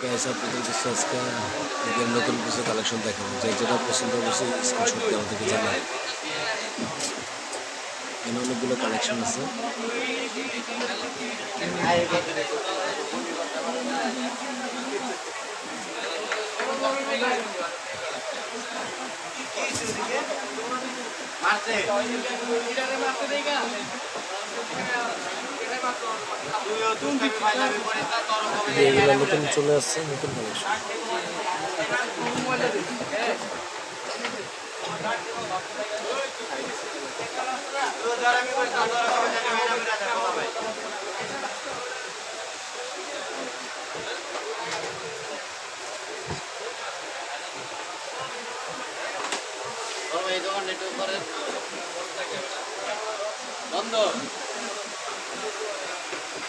Guys আপনাদের কাছে আজকে এদের নতুন কিছু কালেকশন দেখাবো। যে যেটা পছন্দ হয়েছে স্ক্রিনশট দিয়ে আমাদেরকে জানাই এখানে অনেকগুলো কালেকশন আছে। যে এগুলো নতুন চলে আসছে নতুন কালেকশন এই দোকান নেটওয়ার্ক করে বন্ধ। Thank you.